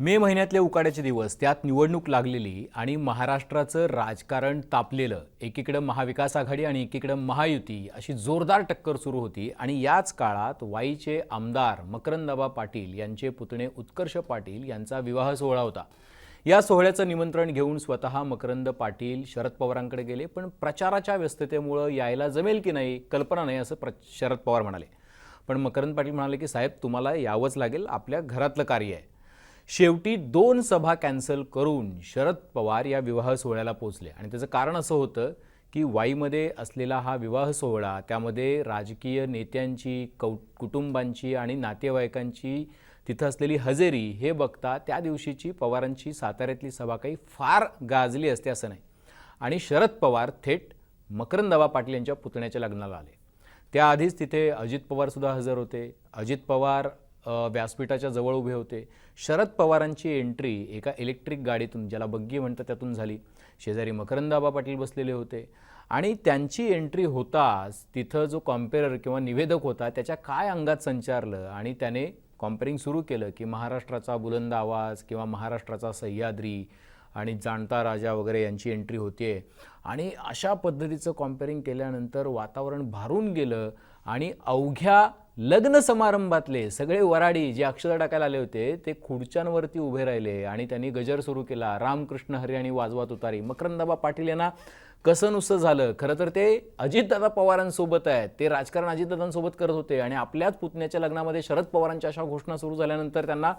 मे महिन्यातले उकाड्याचे दिवस त्यात निवडणूक लागलेली आणि महाराष्ट्राचं राजकारण तापलेलं एकीकडं महाविकास आघाडी आणि एकीकडं महायुती अशी जोरदार टक्कर सुरू होती आणि याच काळात वाईचे आमदार मकरंदाबा पाटील यांचे पुतणे उत्कर्ष पाटील यांचा विवाह सोहळा होता. या सोहळ्याचं निमंत्रण घेऊन स्वतः मकरंद पाटील शरद पवारांकडे गेले पण प्रचाराच्या व्यस्ततेमुळं यायला जमेल की नाही कल्पना नाही असं प्र शरद पवार म्हणाले. पण मकरंद पाटील म्हणाले की साहेब तुम्हाला यावंच लागेल आपल्या घरातलं कार्य आहे. शेवटी दोन सभा कॅन्सल करून शरद पवार या विवाह सोहळ्याला पोचले आणि त्याचं कारण असं होतं की वाईमध्ये असलेला हा विवाह सोहळा त्यामध्ये राजकीय नेत्यांची कौ कुटुंबांची आणि नातेवाईकांची तिथं असलेली हजेरी हे बघता त्या दिवशीची पवारांची साताऱ्यातली सभा काही फार गाजली असते असं नाही. आणि शरद पवार थेट मकरंदबा पाटील यांच्या पुतण्याच्या लग्नाला आले. त्याआधीच तिथे अजित पवारसुद्धा हजर होते. अजित पवार व्यासपीठाच्या जवळ उभे होते. शरद पवारांची एंट्री एका इलेक्ट्रिक गाडीतून ज्याला बग्गी म्हणतात त्यातून झाली. शेजारी मकरंदाबा पाटील बसलेले होते. आणि त्यांची एंट्री होताच तिथं जो कॉम्पेरर किंवा निवेदक होता त्याच्या काय अंगात संचारलं आणि त्याने कॉम्पेरिंग सुरू केलं की महाराष्ट्राचा बुलंद आवाज किंवा महाराष्ट्राचा सह्याद्री आणि जाणता राजा वगैरे यांची एंट्री होतीये. आणि अशा पद्धतीचं कॉम्पेरिंग केल्यानंतर वातावरण भारून गेलं आणि अवघ्या लग्न समारंभातले सगळे वराडी जे अक्षर टाकायला आले होते ते खुर्च्यांवरती उभे राहिले आणि त्यांनी गजर सुरू केला. रामकृष्ण हरी आणि वाजवा तुतारी. मकरंदाबा पाटील यांना कसं नुसतं झालं? खरं तर ते अजितदादा पवारांसोबत आहेत. ते राजकारण अजितदादांसोबत करत होते आणि आपल्याच पुतण्याच्या लग्नामध्ये शरद पवारांच्या अशा घोषणा सुरू झाल्यानंतर त्यांना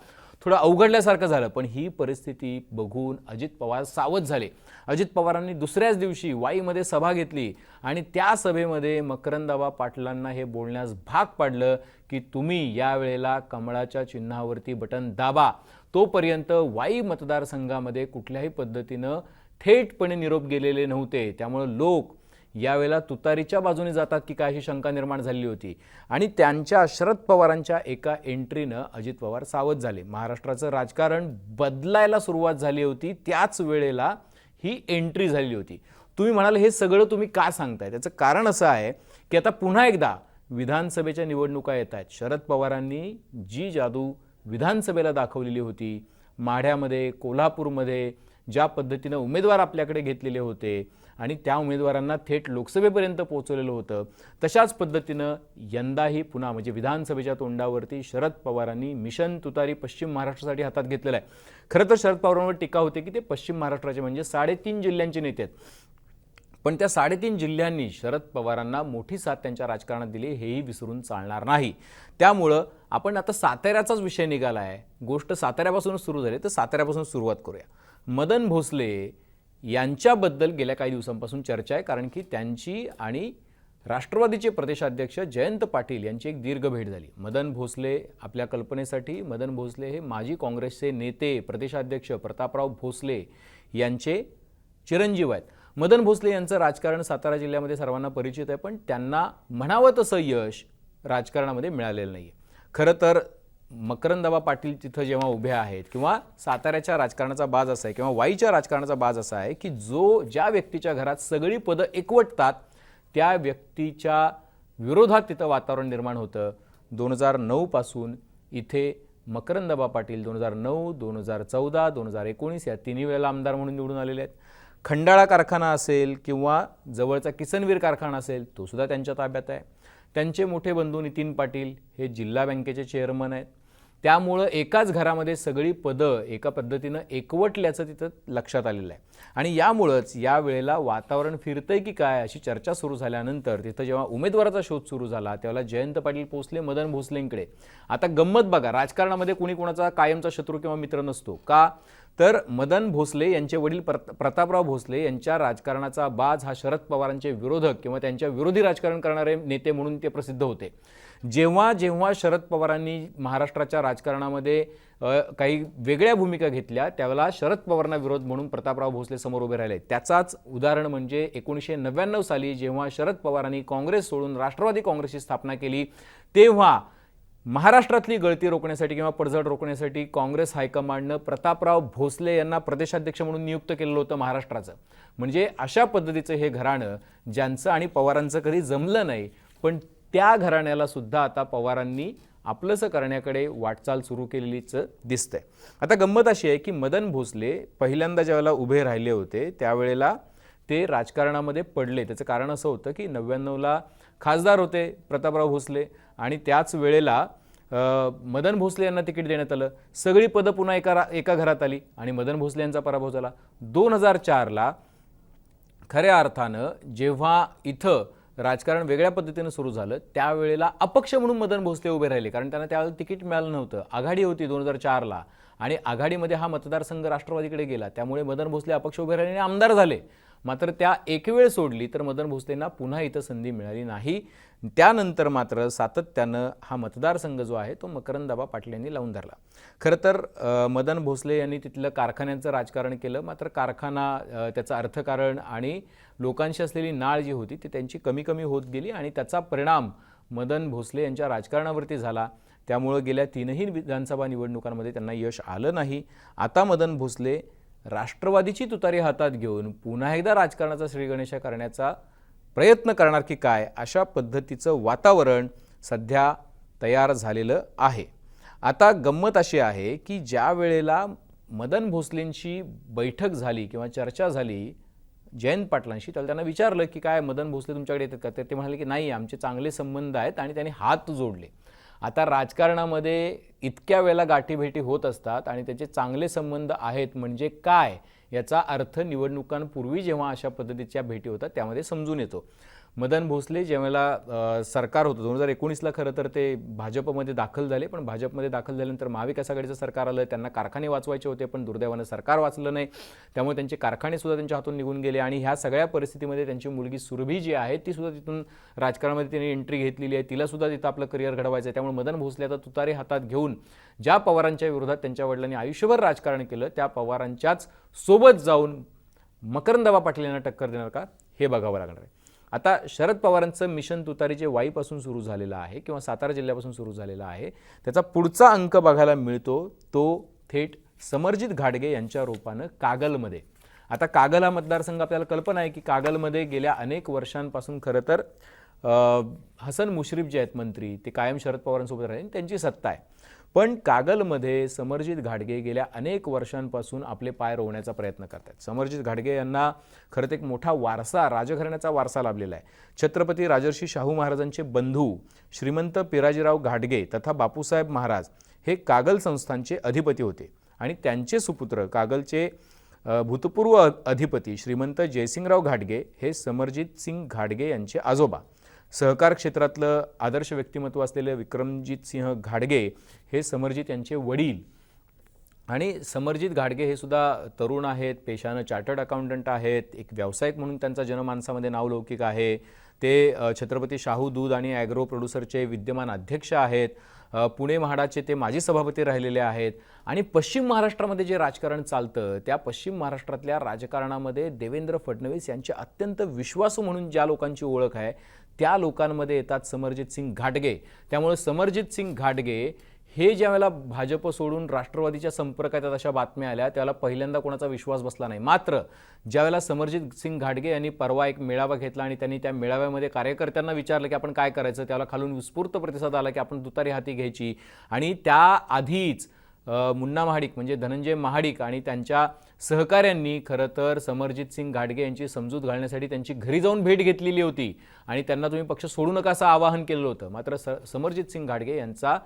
थोडं अवघडल्यासारखं झालं. पण ही परिस्थिती बघून अजित पवार सावध झाले. अजित पवारांनी दुसऱ्याच दिवशी वाईमध्ये सभा घेतली आणि त्या सभेमध्ये मकरंदाबा पाटलांना हे बोलण्यास भाग पाडलं की तुम्ही यावेळेला कमळाच्या चिन्हावरती बटन दाबा. तोपर्यंत वाई मतदारसंघामध्ये कुठल्याही पद्धतीनं थेटपणे निरोप गेलेले नव्हते. त्यामुळं लोक यावेळेला तुतारीच्या बाजूने जातात की काय अशी शंका निर्माण झालेली होती. आणि त्यांच्या शरद पवारांच्या एका एंट्रीनं अजित पवार सावध झाले. महाराष्ट्राचं राजकारण बदलायला सुरुवात झाली होती. त्याच वेळेला ही एंट्री झाली होती. तुम्ही म्हणाल हे सगळं तुम्ही का सांगताय? त्याचं कारण असं आहे की आता पुन्हा एकदा विधानसभेच्या निवडणुका येत आहेत. शरद पवारांनी जी जादू विधानसभेला दाखवलेली होती माढ्यामध्ये कोल्हापूरमध्ये ज्या पद्धतीनं उमेदवार आपल्याकडे घेतलेले होते आणि त्या उमेदवारांना थेट लोकसभेपर्यंत पोहोचवलेलं होतं तशाच पद्धतीनं यंदाही पुन्हा म्हणजे विधानसभेच्या तोंडावरती शरद पवारांनी मिशन तुतारी पश्चिम महाराष्ट्रासाठी हातात घेतलेलं आहे. खरं तर शरद पवारांवर टीका होते की ते पश्चिम महाराष्ट्राचे म्हणजे साडेतीन जिल्ह्यांचे नेते आहेत. पण त्या साडेतीन जिल्ह्यांनी शरद पवारांना मोठी साथ त्यांच्या राजकारणात दिली हेही विसरून चालणार नाही. त्यामुळं आपण आता साताऱ्याचाच विषय निघाला आहे गोष्ट साताऱ्यापासूनच सुरू झाली तर साताऱ्यापासून सुरुवात करूया. मदन भोसले यांच्याबद्दल गेल्या काही दिवसांपासून चर्चा आहे कारण की त्यांची आणि राष्ट्रवादीचे प्रदेशाध्यक्ष जयंत पाटील यांची एक दीर्घ भेट झाली. मदन भोसले आपल्या कल्पनेसाठी मदन भोसले हे माजी काँग्रेसचे नेते प्रदेशाध्यक्ष प्रतापराव भोसले यांचे चिरंजीव आहेत. मदन भोसले यांचं राजकारण सातारा जिल्ह्यामध्ये सर्वांना परिचित आहे पण त्यांना म्हणावं तसं यश राजकारणामध्ये मिळालेलं नाही आहे खरं तर मकरंदबा पाटील तिथं जेव्हा उभे आहेत किंवा साताऱ्याच्या राजकारणाचा बाज असा आहे किंवा वाईच्या राजकारणाचा बाज असा आहे की जो ज्या व्यक्तीच्या घरात सगळी पदं एकवटतात त्या व्यक्तीच्या विरोधात तिथं वातावरण निर्माण होतं. दोन हजार नऊपासून इथे मकरंदबा पाटील दोन हजार नऊ दोन हजार चौदा दोन हजार एकोणीस या तिन्ही वेळेला आमदार म्हणून निवडून आलेले आहेत. खंडाळा कारखाना असेल किंवा जवळचा किसनवीर कारखाना असेल तो सुद्धा त्यांच्या ताब्यात आहे. त्यांचे मोठे बंधू नितीन पाटील हे जिल्हा बँकेचे चेअरमन आहेत. त्यामुळं एकाच घरामध्ये सगळी पदं एका पद्धतीनं एकवटल्याचं तिथं लक्षात आलेलं आहे. आणि यामुळंच या वेळेला वातावरण फिरतंय की काय अशी चर्चा सुरू झाल्यानंतर तिथं जेव्हा उमेदवाराचा शोध सुरू झाला तेव्हा जयंत पाटील पोचले मदन भोसलेंकडे. आता गंमत बघा राजकारणामध्ये कुणी कोणाचा कायमचा शत्रू किंवा मित्र नसतो का? तर मदन भोसले यांचे वडील प्रत- प्रतापराव भोसले यांच्या राजकारणाचा बाज हा शरद पवारांचे विरोधक किंवा त्यांच्या विरोधी राजकारण करणारे नेते म्हणून ते प्रसिद्ध होते. जेव्हा जेव्हा शरद पवारांनी महाराष्ट्राच्या राजकारणामध्ये काही वेगळ्या भूमिका घेतल्या त्यावेळेला शरद पवारांना विरोध म्हणून प्रतापराव भोसले समोर उभे राहिले. त्याचाच उदाहरण म्हणजे एकोणीसशे नव्याण्णव साली जेव्हा शरद पवारांनी काँग्रेस सोडून राष्ट्रवादी काँग्रेसची स्थापना केली तेव्हा महाराष्ट्रातली गळती रोखण्यासाठी किंवा पडझड रोखण्यासाठी काँग्रेस हायकमांडनं प्रतापराव भोसले यांना प्रदेशाध्यक्ष म्हणून नियुक्त केलेलं होतं महाराष्ट्राचं. म्हणजे अशा पद्धतीचं हे घराणं ज्यांचं आणि पवारांचं कधी जमलं नाही पण त्या घराण्याला सुद्धा आता पवारांनी आपलंसं करण्याकडे वाटचाल सुरू केलेलीच दिसतंय. आता गंमत अशी आहे की मदन भोसले पहिल्यांदा ज्यावेळेला उभे राहिले होते त्यावेळेला ते राजकारणामध्ये पडले. त्याचं कारण असं होतं की नव्याण्णवला खासदार होते प्रतापराव भोसले आणि त्याच वेळेला मदन भोसले यांना तिकीट देण्यात आलं. सगळी पदं पुन्हा एका रा एका घरात आली आणि मदन भोसले यांचा पराभव झाला. दोन हजार चारला खऱ्या अर्थानं जेव्हा इथं राजकारण वेगळ्या पद्धतीनं सुरू झालं. त्यावेळेला अपक्ष म्हणून मदन भोसले उभे राहिले. कारण त्यांना त्यावेळेला तिकीट मिळालं नव्हतं. आघाडी होती दोन हजार चारला. आणि आघाडीमध्ये हा मतदारसंघ राष्ट्रवादीकडे गेला. त्यामुळे मदन भोसले अपक्ष उभे राहिले आणि आमदार झाले. मात्र त्या एक वेळ सोडली तर मदन भोसलेंना पुन्हा इथं संधी मिळाली नाही. त्यानंतर मात्र सातत्यानं हा मतदारसंघ जो आहे तो मकरंदाबा पाटील यांनी लावून धरला. खरं तर मदन भोसले यांनी तिथलं कारखान्यांचं राजकारण केलं. मात्र कारखाना त्याचं अर्थकारण आणि लोकांशी असलेली नाळ जी होती ती त्यांची कमी कमी होत गेली आणि त्याचा परिणाम मदन भोसले यांच्या राजकारणावरती झाला. त्यामुळं गेल्या तीनही विधानसभा निवडणुकांमध्ये त्यांना यश आलं नाही. आता मदन भोसले राष्ट्रवादीची तुतारी हातात घेऊन पुन्हा एकदा राजकारणाचा श्रीगणेशा करण्याचा प्रयत्न करणार की काय अशा पद्धतीचं वातावरण सध्या तयार झालेलं आहे. आता गंमत अशी आहे की ज्या वेळेला मदन भोसलेंची बैठक झाली किंवा चर्चा झाली जयंत पाटलांशी तर त्यांना विचारलं की काय मदन भोसले तुमच्याकडे येतात का? तर ते म्हणाले की नाही आमचे चांगले संबंध आहेत आणि त्यांनी हात जोडले. आता राजकारणामध्ये इतक्या वेळेला गाठीभेटी होत असतात आणि त्याचे चांगले संबंध आहेत म्हणजे काय याचा अर्थ निवडणुकांपूर्वी जेव्हा अशा पद्धतीच्या भेटी होतात त्यामध्ये समजून येतो. मदन भोसले ज्यावेळेला सरकार होतं दोन हजार एकोणीसला खरं तर ते भाजपमध्ये दाखल झाले पण भाजपमध्ये दाखल झाल्यानंतर महाविकास आघाडीचं सरकार आलं त्यांना कारखाने वाचवायचे होते पण दुर्दैवानं सरकार वाचलं नाही. त्यामुळे त्यांचे कारखाने सुद्धा त्यांच्या हातून निघून गेले आणि ह्या सगळ्या परिस्थितीमध्ये त्यांची मुलगी सुरभी जी आहे ती सुद्धा तिथून राजकारणामध्ये तिने एंट्री घेतलेली आहे. तिला सुद्धा तिथं आपलं करिअर घडवायचं आहे. त्यामुळे मदन भोसले आता तुतारे हातात घेऊन ज्या पवारांच्या विरोधात त्यांच्या वडिलांनी आयुष्यभर राजकारण केलं त्या पवारांच्याच सोबत जाऊन मकरंदबा पाटील यांना टक्कर देणार का? हे बघावं लागणार आहे. आता शरद पवारांचं मिशन तुतारी जे वाईपासून सुरू झालेलं आहे किंवा सातारा जिल्ह्यापासून सुरू झालेलं आहे त्याचा पुढचा अंक बघायला मिळतो तो थेट समर्जित घाडगे यांच्या रूपानं कागलमध्ये. आता कागल हा मतदारसंघ आपल्याला कल्पना आहे की कागलमध्ये गेल्या अनेक वर्षांपासून खरं तर हसन मुश्रीफ जे आहेत मंत्री ते कायम शरद पवारांसोबत राहिले त्यांची सत्ता आहे. पण कागलमध्ये समरजित घाडगे गेल्या अनेक वर्षांपासून आपले पाय रोवण्याचा प्रयत्न करतात समरजित घाडगे यांना खरं तर एक मोठा वारसा राजघराण्याचा वारसा लाभलेला आहे. छत्रपती राजर्षी शाहू महाराजांचे बंधू श्रीमंत पिराजीराव घाडगे तथा बापूसाहेब महाराज हे कागल संस्थांचे अधिपती होते आणि त्यांचे सुपुत्र कागलचे भूतपूर्व अधिपती श्रीमंत जयसिंगराव घाटगे हे समरजित सिंग घाडगे यांचे आजोबा. सहकार क्षेत्रातलं आदर्श व्यक्तिमत्व असलेले विक्रमजित सिंह घाडगे हे समरजित यांचे वडील. आणि समरजित घाडगे हे सुद्धा तरुण आहेत पेशानं चार्टर्ड अकाउंटंट आहेत एक व्यावसायिक म्हणून त्यांचा जनमानसामध्ये नावलौकिक आहे. ते छत्रपती शाहू दूध आणि ॲग्रो प्रोड्युसरचे विद्यमान अध्यक्ष आहेत. पुणे म्हाडाचे ते माजी सभापती राहिलेले आहेत. आणि पश्चिम महाराष्ट्रामध्ये जे राजकारण चालतं त्या पश्चिम महाराष्ट्रातल्या राजकारणामध्ये देवेंद्र फडणवीस यांचे अत्यंत विश्वासू म्हणून ज्या लोकांची ओळख आहे त्या लोकांमध्ये येतात समरजित सिंग घाटगे. त्यामुळे समरजित सिंग घाटगे हे ज्यावेळेला भाजप सोडून राष्ट्रवादीच्या संपर्कात येतात अशा बातम्या आल्या त्यावेळेला पहिल्यांदा कोणाचा विश्वास बसला नाही. मात्र ज्यावेळेला समरजित सिंग घाटगे यांनी परवा एक मेळावा घेतला आणि त्यांनी त्या मेळाव्यामध्ये कार्यकर्त्यांना विचारलं की आपण काय करायचं त्याला खालून विस्फूर्त प्रतिसाद आला की आपण दुतारी हाती घ्यायची. आणि त्याआधीच मुन्ना महाडिक म्हणजे धनंजय महाडिक आणि त्यांच्या सहकाऱ्यांनी खरं तर समरजित सिंग घाटगे यांची समजूत घालण्यासाठी त्यांची घरी जाऊन भेट घेतलेली होती आणि त्यांना तुम्ही पक्ष सोडू नका असं आवाहन केलं होतं. मात्र स समरजित सिंग घाटगे यांचा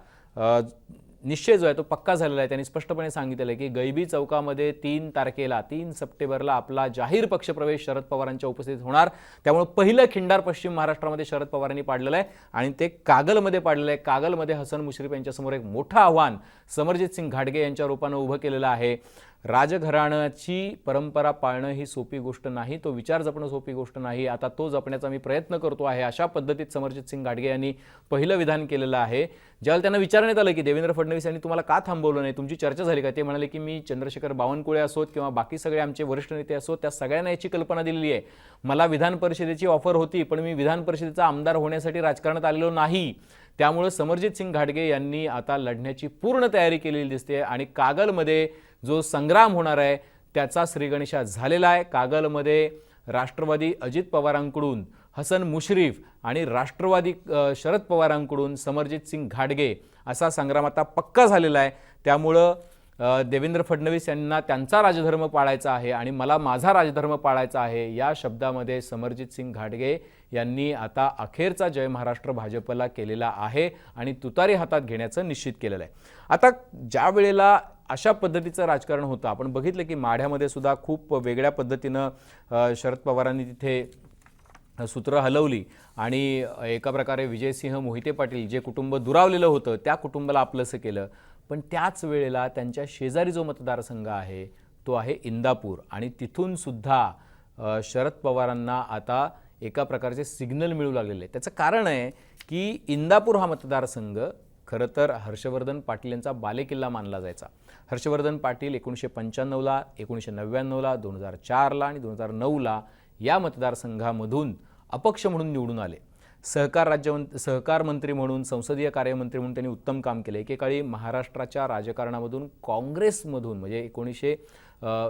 निश्चय जो आहे तो पक्का झालेला आहे. त्यांनी स्पष्टपणे सांगितलेलं आहे की गैबी चौकामध्ये तीन तारखेला तीन सप्टेंबरला आपला जाहीर पक्षप्रवेश शरद पवारांच्या उपस्थितीत होणार. त्यामुळे पहिलं खिंडार पश्चिम महाराष्ट्रामध्ये शरद पवारांनी पाडलेलं आहे आणि ते कागलमध्ये पाडलेलं आहे. कागलमध्ये हसन मुश्रीफ यांच्यासमोर एक मोठं आव्हान समरजित सिंग घाटगे यांच्या रूपानं उभं केलेलं आहे. राजघराण्याची परंपरा पाळणं ही सोपी गोष्ट नाही तो विचार जपणं सोपी गोष्ट नाही आता तो जपण्याचा मी प्रयत्न करतो आहे अशा पद्धतीत समरजित सिंग घाटगे यांनी पहिलं विधान केलेलं आहे. ज्यावेळेला त्यांना विचारण्यात आलं की देवेंद्र फडणवीस यांनी तुम्हाला का थांबवलं नाही तुमची चर्चा झाली का? ते म्हणाले की मी चंद्रशेखर बावनकुळे असोत किंवा बाकी सगळे आमचे वरिष्ठ नेते असोत त्या सगळ्यांना याची कल्पना दिलेली आहे. मला विधान परिषदेची ऑफर होती पण मी विधान परिषदेचा आमदार होण्यासाठी राजकारणात आलेलो नाही. त्यामुळं समरजित सिंग घाटगे यांनी आता लढण्याची पूर्ण तयारी केलेली दिसते आणि कागलमध्ये जो संग्राम होणार आहे त्याचा श्रीगणेशा झालेला आहे. कागलमध्ये राष्ट्रवादी अजित पवारांकडून हसन मुश्रीफ आणि राष्ट्रवादी शरद पवारांकडून समरजित सिंग घाटगे असा संग्राम आता पक्का झालेला आहे. त्यामुळं देवेंद्र फडणवीस यांना त्यांचा राजधर्म पाळायचा आहे आणि मला माझा राजधर्म पाळायचा आहे या शब्दामध्ये समरजित सिंग घाटगे यांनी आता अखेरचा जय महाराष्ट्र भाजपला केलेला आहे आणि तुतारी हातात घेण्याचं निश्चित केलेलं आहे. आता ज्या वेळेला अशा पद्धतीचं राजकारण होतं आपण बघितलं की माढ्यामध्ये सुद्धा खूप वेगळ्या पद्धतीनं शरद पवारांनी तिथे सूत्र हलवली आणि एका प्रकारे विजयसिंह मोहिते पाटील जे कुटुंब दुरावलेलं होतं त्या कुटुंबाला आपलंसं केलं. पण त्याच वेळेला त्यांच्या शेजारी जो मतदारसंघ आहे तो आहे इंदापूर. आणि तिथूनसुद्धा शरद पवारांना आता एका प्रकारचे सिग्नल मिळू लागलेले. आहे त्याचं कारण आहे की इंदापूर हा मतदारसंघ खरं तर हर्षवर्धन पाटील यांचा बालेकिल्ला मानला जायचा. हर्षवर्धन पाटील एकोणीसशे पंच्याण्णवला एकोणीसशे नव्याण्णवला दोन हजार चारला आणि दोन हजार नऊला या मतदारसंघामधून अपक्ष म्हणून निवडून आले. सहकार राज्यमंत सहकार मंत्री म्हणून संसदीय कार्यमंत्री म्हणून त्यांनी उत्तम काम केलं. एकेकाळी महाराष्ट्राच्या राजकारणामधून काँग्रेसमधून म्हणजे एकोणीसशे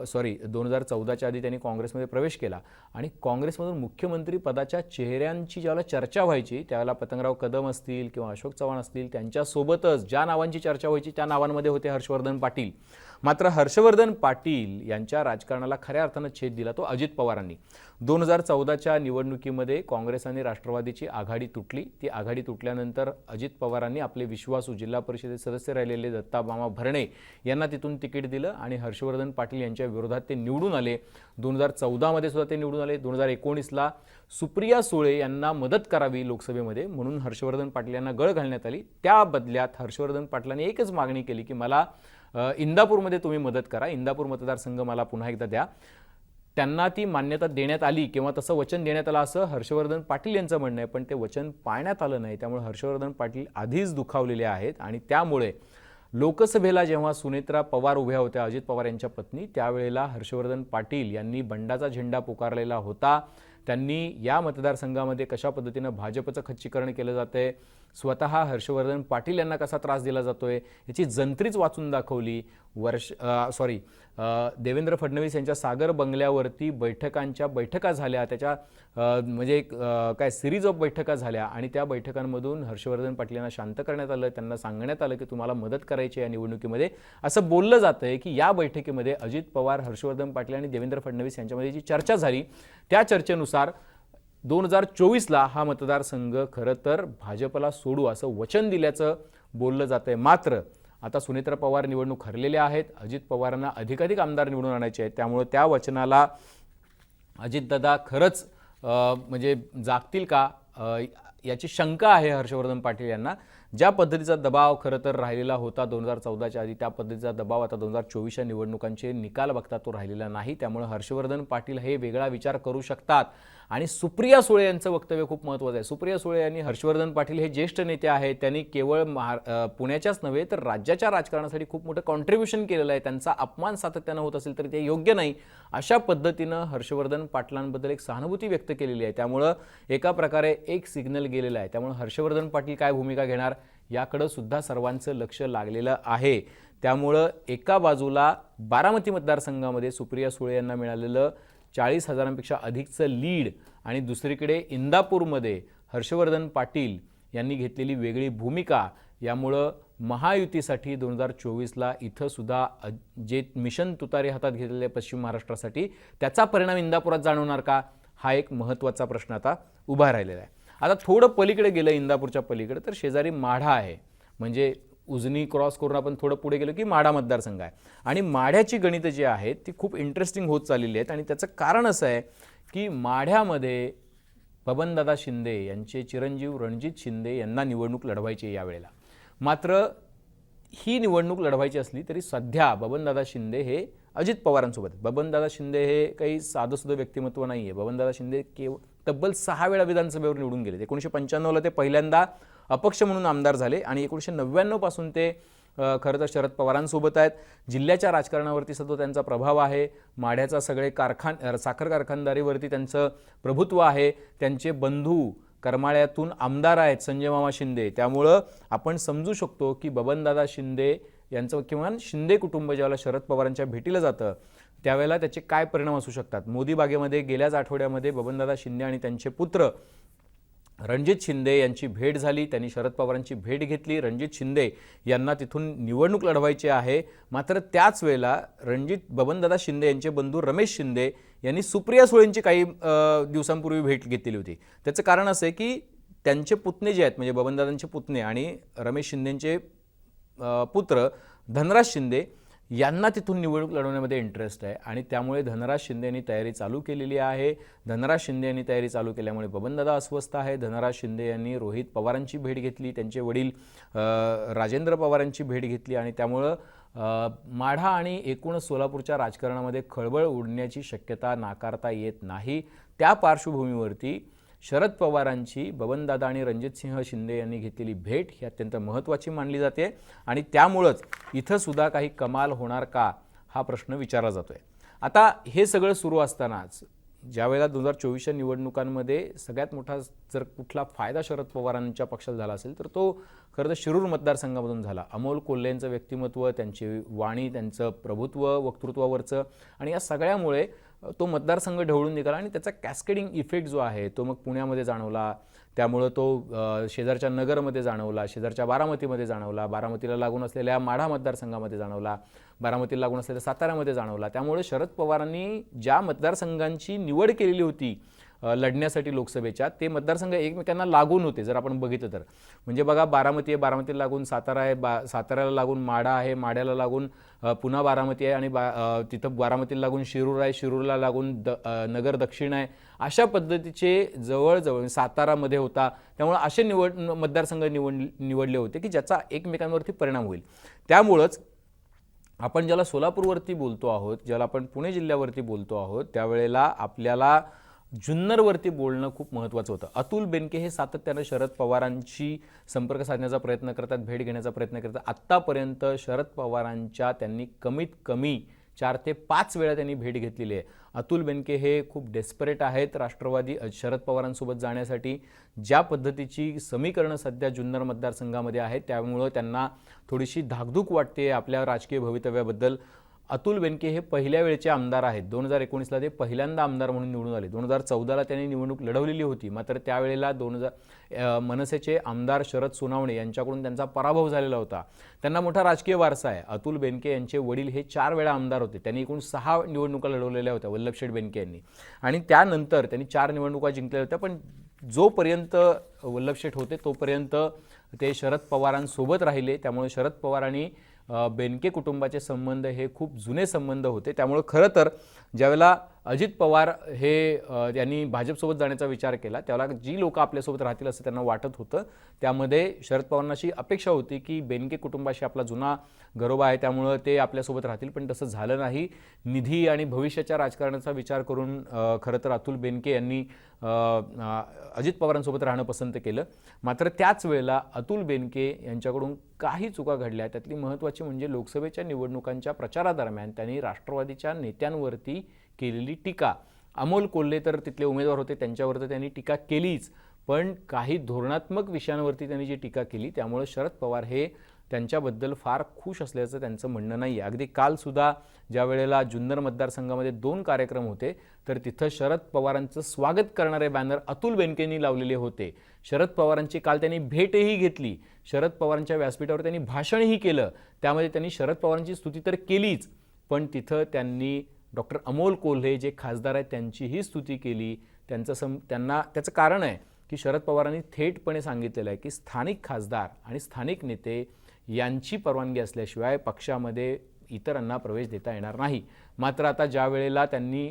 सॉरी दोन हजार चौदाच्या आधी त्यांनी काँग्रेसमध्ये प्रवेश केला. आणि काँग्रेसमधून मुख्यमंत्री पदाच्या चेहऱ्यांची ज्यावेळेला चर्चा व्हायची त्यावेळेला पतंगराव कदम असतील किंवा अशोक चव्हाण असतील त्यांच्यासोबतच ज्या नावांची चर्चा व्हायची त्या नावांमध्ये होते हर्षवर्धन पाटील. मात्र हर्षवर्धन पाटील यांच्या राजकारणाला खऱ्या अर्थानं छेद दिला तो अजित पवारांनी. दोन हजार चौदाच्या निवडणुकीमध्ये काँग्रेस आणि राष्ट्रवादीची आघाडी तुटली. ती आघाडी तुटल्यानंतर अजित पवारांनी आपले विश्वासू जिल्हा परिषदेत सदस्य राहिलेले दत्ताबामा भरणे यांना तिथून तिकीट दिलं आणि हर्षवर्धन पाटील यांच्या विरोधात ते निवडून आले. दोन हजार चौदामध्ये सुद्धा ते निवडून आले. दोन हजार एकोणीसला सुप्रिया सुळे यांना मदत करावी लोकसभेमध्ये म्हणून हर्षवर्धन पाटील यांना गळ घालण्यात आली. त्या बदल्यात हर्षवर्धन पाटलांनी एकच मागणी केली की मला इंदापूरमध्ये तुम्ही मदत करा. इंदापूर मतदारसंघ मला पुन्हा एकदा द्या. त्यांना ती मान्यता देण्यात आली किंवा तसं वचन देण्यात आलं असं हर्षवर्धन पाटील यांचं म्हणणं आहे. पण ते वचन पाळण्यात आलं नाही. त्यामुळे हर्षवर्धन पाटील आधीच दुखावलेले आहेत आणि त्यामुळे लोकसभेला जेव्हा सुनेत्रा पवार उभ्या होत्या अजित पवार यांच्या पत्नी त्यावेळेला हर्षवर्धन पाटील यांनी बंडाचा झेंडा पुकारलेला होता. त्यांनी या मतदारसंघामध्ये कशा पद्धतीनं भाजपचं खच्चीकरण केलं जातंय? स्वतः हर्षवर्धन पाटील यांना कसा त्रास दिला जातोय याची जंत्रीच वाचून दाखवली. वर्ष सॉरी देवेंद्र फडणवीस यांच्या सागर बंगल्यावरती बैठकांच्या बैठका झाल्या त्याच्या म्हणजे एक काय सिरीज ऑफ बैठका झाल्या आणि त्या बैठकांमधून हर्षवर्धन पाटील यांना शांत करण्यात आलं त्यांना सांगण्यात आलं की तुम्हाला मदत करायची आहे या निवडणुकीमध्ये. असं बोललं जातं आहे की या बैठकीमध्ये अजित पवार हर्षवर्धन पाटील आणि देवेंद्र फडणवीस यांच्यामध्ये जी चर्चा झाली त्या चर्चेनुसार दोन हजार चोवीसला हा मतदारसंघ खरं तर भाजपला सोडू असं वचन दिल्याचं बोललं जातं आहे मात्र आता सुनेत्रा पवार निवडणूक हरलेल्या आहेत. अजित पवारांना अधिकाधिक आमदार निवडून आणायचे आहेत. त्यामुळे त्या वचनाला अजितदादा खरंच म्हणजे जागतील का? याची शंका आहे हर्षवर्धन पाटील यांना. ज्या पद्धतीचा दबाव खरं तर राहिलेला होता दोन हजार चौदाच्या आधी त्या पद्धतीचा दबाव आता दोन हजार चोवीसच्या निवडणुकांचे निकाल बघता तो राहिलेला नाही. त्यामुळे हर्षवर्धन पाटील हे वेगळा विचार करू शकतात. आणि सुप्रिया सुळे यांचं वक्तव्य खूप महत्त्वाचं आहे. सुप्रिया सुळे यांनी हर्षवर्धन पाटील हे ज्येष्ठ नेते आहेत. त्यांनी केवळ महार पुण्याच्याच नव्हे तर राज्याच्या राजकारणासाठी खूप मोठं कॉन्ट्रीब्युशन केलेलं आहे. त्यांचा अपमान सातत्यानं होत असेल तर ते योग्य नाही. अशा पद्धतीनं हर्षवर्धन पाटलांबद्दल एक सहानुभूती व्यक्त केलेली आहे. त्यामुळं एका प्रकारे एक सिग्नल गेलेला आहे. त्यामुळे हर्षवर्धन पाटील काय भूमिका घेणार याकडं सुद्धा सर्वांचं लक्ष लागलेलं आहे. त्यामुळं एका बाजूला बारामती मतदारसंघामध्ये सुप्रिया सुळे यांना मिळालेलं चाळीस हजारांपेक्षा अधिकचं लीड आणि दुसरीकडे इंदापूरमध्ये हर्षवर्धन पाटील यांनी घेतलेली वेगळी भूमिका यामुळं महायुतीसाठी दोन हजार चोवीसला इथंसुद्धा जे मिशन तुतारी हातात घेतलेले पश्चिम महाराष्ट्रासाठी त्याचा परिणाम इंदापुरात जाणवणार का? हा एक महत्त्वाचा प्रश्न आता उभा राहिलेला आहे. आता थोडं पलीकडे गेलं इंदापूरच्या पलीकडे तर शेजारी माढा आहे. म्हणजे उजनी क्रॉस करून आपण थोडं पुढे गेलो की माढा मतदारसंघ आहे. आणि माढ्याची गणितं जी आहेत ती खूप इंटरेस्टिंग होत चाललेली आहेत. आणि त्याचं कारण असं आहे की माढ्यामध्ये बबनदादा शिंदे यांचे चिरंजीव रणजित शिंदे यांना निवडणूक लढवायची आहे यावेळेला. मात्र ही निवडणूक लढवायची असली तरी सध्या बबनदादा शिंदे हे अजित पवारांसोबत आहेत. बबनदादा शिंदे हे काही साधंसुद्धा व्यक्तिमत्व नाही आहे बबनदादा शिंदे केवळ तब्बल सहा वेळा विधानसभेवर निवडून गेले. एकोणीसशे पंच्याण्णवला ते पहिल्यांदा अपक्ष म्हणून आमदार झाले आणि एकोणीसशे नव्याण्णवपासून ते खरं तर शरद पवारांसोबत आहेत. जिल्ह्याच्या राजकारणावरती सुद्धा त्यांचा प्रभाव आहे. माढ्याचा सगळे कारखान साखर कारखानदारीवरती त्यांचं प्रभुत्व आहे. त्यांचे बंधू करमाळ्यातून आमदार आहेत संजय मामा शिंदे. त्यामुळं आपण समजू शकतो की बबनदादा शिंदे यांचं किंवा शिंदे कुटुंब ज्यावेळेला शरद पवारांच्या भेटीला जातं त्यावेळेला त्याचे काय परिणाम असू शकतात? मोदी बागेमध्ये गेल्याच आठवड्यामध्ये बबनदादा शिंदे आणि त्यांचे पुत्र रणजित शिंदे यांची भेट झाली त्यांनी शरद पवारांची भेट घेतली. रणजित शिंदे यांना तिथून निवडणूक लढवायची आहे. मात्र त्याच वेळेला रणजित बबनदादा शिंदे यांचे बंधू रमेश शिंदे यांनी सुप्रिया सुळेंची काही दिवसांपूर्वी भेट घेतलेली होती. त्याचं कारण असं आहे की त्यांचे पुतणे जे आहेत म्हणजे बबनदादांचे पुतणे आणि रमेश शिंदेंचे पुत्र धनराज शिंदे यांना तिथून निवडणूक लढवण्यामध्ये इंटरेस्ट आहे. आणि त्यामुळे धनराज शिंदे यांनी तयारी चालू केलेली आहे. धनराज शिंदे यांनी तयारी चालू केल्यामुळे बबनदादा अस्वस्थ आहे. धनराज शिंदे यांनी रोहित पवारांची भेट घेतली. त्यांचे वडील राजेंद्र पवारांची भेट घेतली. आणि त्यामुळं माढा आणि एकूण सोलापूरच्या राजकारणामध्ये खळबळ उडण्याची शक्यता नाकारता येत नाही. त्या पार्श्वभूमीवरती शरद पवारांची बबनदादा आणि रणजितसिंह शिंदे यांनी घेतलेली भेट ही अत्यंत महत्त्वाची मानली जाते आणि त्यामुळंच इथंसुद्धा काही कमाल होणार का हा प्रश्न विचारला जातो आहे आता हे सगळं सुरू असतानाच ज्यावेळेला दोन हजार चोवीसच्या निवडणुकांमध्ये सगळ्यात मोठा जर कुठला फायदा शरद पवारांच्या पक्षाला झाला असेल तर तो खरं तर शिरूर मतदारसंघामधून झाला. अमोल कोल्हेंचं व्यक्तिमत्व त्यांची वाणी त्यांचं प्रभुत्व वक्तृत्वावरचं आणि या सगळ्यामुळे तो मतदारसंघ ढवळून निघाला आणि त्याचा कॅस्केडिंग इफेक्ट जो आहे तो मग पुण्यामध्ये जाणवला. त्यामुळं तो शेजारच्या नगरमध्ये जाणवला शेजारच्या बारामतीमध्ये जाणवला बारामतीला लागून असलेल्या माढा मतदारसंघामध्ये जाणवला बारामतीला लागून असलेल्या साताऱ्यामध्ये जाणवला. त्यामुळे शरद पवारांनी ज्या मतदारसंघांची निवड केलेली होती लढण्यासाठी लोकसभेच्या ते मतदारसंघ एकमेकांना लागून होते जर आपण बघितलं तर. म्हणजे बघा बारामती आहे बारामतीला लागून सातारा आहे बा साताऱ्याला लागून माडा आहे माड्याला लागून पुन्हा बारामती आहे आणि बा तिथं बारामतीला लागून शिरूर आहे शिरूरला लागून द नगर दक्षिण आहे. अशा पद्धतीचे जवळजवळ म्हणजे सातारामध्ये होता त्यामुळे असे निवड मतदारसंघ निवड निवडले होते की ज्याचा एकमेकांवरती परिणाम होईल. त्यामुळंच आपण ज्याला सोलापूरवरती बोलतो आहोत ज्याला आपण पुणे जिल्ह्यावरती बोलतो आहोत त्यावेळेला आपल्याला जुन्नरवरती बोलणं खूप महत्त्वाचं होतं. अतुल बेनके हे सातत्यानं शरद पवारांशी संपर्क साधण्याचा प्रयत्न करतात भेट घेण्याचा प्रयत्न करतात. आत्तापर्यंत शरद पवारांच्या त्यांनी कमीत कमी चार ते पाच वेळा त्यांनी भेट घेतलेली आहे. अतुल बेनके हे खूप डेस्परेट आहेत. राष्ट्रवादी शरद पवारांसोबत जाण्यासाठी ज्या पद्धतीची समीकरणं सध्या जुन्नर मतदारसंघामध्ये आहेत त्यामुळं त्यांना थोडीशी धाकधूक वाटते आपल्या राजकीय भवितव्याबद्दल. अतुल बेनके हे पहिल्या वेळचे आमदार आहेत. दोन हजार एकोणीसला ते पहिल्यांदा आमदार म्हणून निवडून आले. दोन हजार चौदाला त्यांनी निवडणूक लढवलेली होती. मात्र त्यावेळेला दोन हजार मनसेचे आमदार शरद सोनावणे यांच्याकडून त्यांचा पराभव झालेला होता. त्यांना मोठा राजकीय वारसा आहे. अतुल बेनके यांचे वडील हे चार वेळा आमदार होते. त्यांनी एकूण सहा निवडणुका लढवलेल्या होत्या वल्लभशेठ बेनके यांनी. आणि त्यानंतर त्यांनी चार निवडणुका जिंकल्या होत्या. पण जोपर्यंत वल्लभशेठ होते तोपर्यंत ते शरद पवारांसोबत राहिले. त्यामुळे शरद पवारांनी बेनके कुटुंबाचे संबंध हे खूप जुने संबंध होते. त्यामुळं खरं तर ज्यावेळेला अजित पवार हे यांनी भाजपसोबत जाण्याचा विचार केला. त्याला जी लोकं आपल्यासोबत राहतील असं त्यांना वाटत होतं. त्यामध्ये शरद पवारांना अशी अपेक्षा होती की बेनके कुटुंबाशी आपला जुना गरोबा आहे त्यामुळं ते आपल्यासोबत राहतील पण तसं झालं नाही. निधी आणि भविष्याच्या राजकारणाचा विचार करून खरं तर अतुल बेनके यांनी अजित पवारांसोबत राहणं पसंत केलं. मात्र त्याच वेळेला अतुल बेनके यांच्याकडून काही चुका घडल्या. त्यातली महत्त्वाची म्हणजे लोकसभेच्या निवडणुकांच्या प्रचारादरम्यान त्यांनी राष्ट्रवादीच्या नेत्यांवरती केलेली टीका. अमोल कोल्हे तर तिथले उमेदवार होते त्यांच्यावर तर त्यांनी टीका केलीच. पण काही धोरणात्मक विषयांवरती त्यांनी जी टीका केली त्यामुळे शरद पवार हे त्यांच्याबद्दल फार खुश असल्याचं त्यांचं म्हणणं नाही आहे अगदी कालसुद्धा ज्या वेळेला जुन्नर मतदारसंघामध्ये दोन कार्यक्रम होते तर तिथं शरद पवारांचं स्वागत करणारे बॅनर अतुल बेनकेंनी लावलेले होते. शरद पवारांची काल त्यांनी भेटही घेतली. शरद पवारांच्या व्यासपीठावर त्यांनी भाषणही केलं. त्यामध्ये त्यांनी शरद पवारांची स्तुती तर केलीच पण तिथं त्यांनी डॉक्टर अमोल कोल्हे जे खासदार आहेत त्यांचीही स्तुती केली. त्यांचं सम त्यांना त्याचं कारण आहे की शरद पवारांनी थेटपणे सांगितलेलं आहे की स्थानिक खासदार आणि स्थानिक नेते यांची परवानगी असल्याशिवाय पक्षामध्ये इतरांना प्रवेश देता येणार नाही. मात्र आता ज्या वेळेला त्यांनी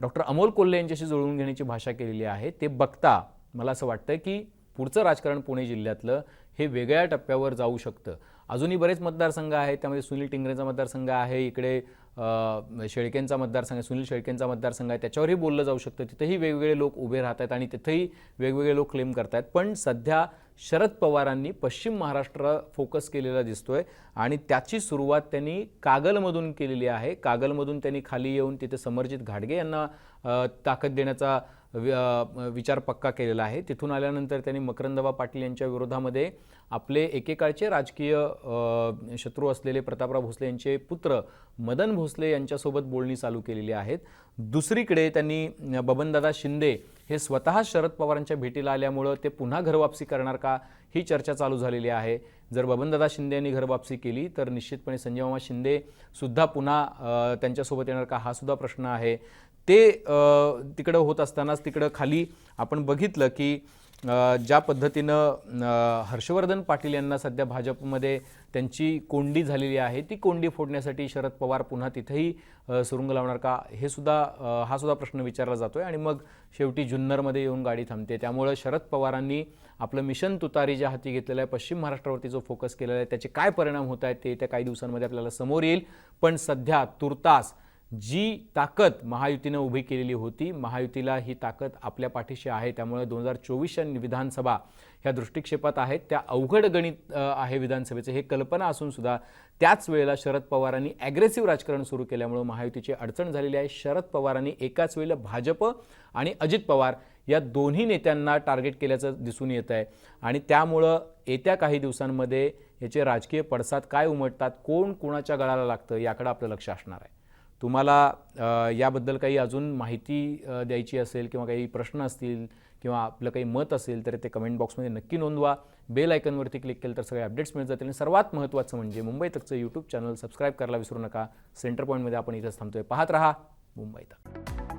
डॉक्टर अमोल कोल्हे यांच्याशी जुळवून घेण्याची भाषा केलेली आहे ते बघता मला असं वाटतं की पुढचं राजकारण पुणे जिल्ह्यातलं हे वेगळ्या टप्प्यावर जाऊ शकतं. अजूनही बरेच मतदारसंघ आहेत त्यामध्ये सुनील टिंगरेचा मतदारसंघ आहे इकडे शेळकेंचा मतदारसंघ आहे सुनील शेळकेंचा मतदारसंघ आहे त्याच्यावरही बोललं जाऊ शकतं. तिथेही वेगवेगळे लोक उभे राहत आहेत आणि तिथेही वेगवेगळे लोक क्लेम करत आहेत पण सध्या शरद पवारांनी पश्चिम महाराष्ट्र फोकस केलेला दिसतोय आणि त्याची सुरुवात त्यांनी कागलमधून केलेली आहे. कागलमधून त्यांनी खाली येऊन तिथे समरजित घाडगे यांना ताकद देण्याचा विचार पक्का केलेला आहे. तिथून आल्यानंतर त्यांनी मकरंदबा पाटील यांच्या विरोधामध्ये आपले एकेकाळचे राजकीय शत्रू असलेले प्रतापराव भोसले यांचे पुत्र मदन भोसले यांच्यासोबत बोलणी चालू केलेली आहेत. दुसरीकडे त्यांनी बबनदादा शिंदे हे स्वतः शरद पवारांच्या भेटीला आल्यामुळं ते पुन्हा घरवापसी करणार का? ही चर्चा चालू झालेली आहे. जर बबनदादा शिंदे यांनी घरवापसी केली तर निश्चितपणे संजय मामा शिंदे सुद्धा पुन्हा त्यांच्यासोबत येणार का? हा सुद्धा प्रश्न आहे. ते तिकडं होत असतानाच तिकडं खाली आपण बघितलं की ज्या पद्धतीनं हर्षवर्धन पाटील यांना सध्या भाजपमध्ये त्यांची कोंडी झालेली आहे ती कोंडी फोडण्यासाठी शरद पवार पुन्हा तिथेही सुरुंग लावणार का हे सुद्धा हा सुद्धा प्रश्न विचारला जातो आहे आणि मग शेवटी जुन्नरमध्ये येऊन गाडी थांबते. त्यामुळं शरद पवारांनी आपलं मिशन तुतारी ज्या हाती घेतलेलं आहे पश्चिम महाराष्ट्रावरती जो फोकस केलेला आहे त्याचे काय परिणाम होत आहेत ते येत्या काही दिवसांमध्ये आपल्याला समोर येईल. पण सध्या तुर्तास जी ताकद महायुतीनं उभी केलेली होती महायुतीला ही ताकद आपल्या पाठीशी आहे त्यामुळे दोन हजार चोवीसच्या विधानसभा ह्या दृष्टिक्षेपात आहेत. त्या अवघड गणित आहे विधानसभेचं. हे कल्पना असून सुद्धा त्याच वेळेला शरद पवारांनी ॲग्रेसिव्ह राजकारण सुरू केल्यामुळे महायुतीची अडचण झालेली आहे. शरद पवारांनी एकाच वेळेला भाजप आणि अजित पवार या दोन्ही नेत्यांना टार्गेट केल्याचं दिसून येत आहे. आणि त्यामुळं येत्या काही दिवसांमध्ये याचे राजकीय पडसाद काय उमटतात कोण कोणाच्या गळाला लागतं याकडे आपलं लक्ष असणार आहे. तुम्हाला याबद्दल काही अजून माहिती द्यायची असेल किंवा काही प्रश्न असतील किंवा आपलं काही मत असेल तर ते कमेंट बॉक्समध्ये नक्की नोंदवा. बेल आयकनवरती क्लिक केलं तर सगळे अपडेट्स मिळत जातील. आणि सर्वात महत्त्वाचं म्हणजे मुंबई तकचं यूट्यूब चॅनल सबस्क्राईब करायला विसरू नका. सेंटर पॉईंटमध्ये आपण इथंच थांबतोय. पाहत रहा मुंबई तक.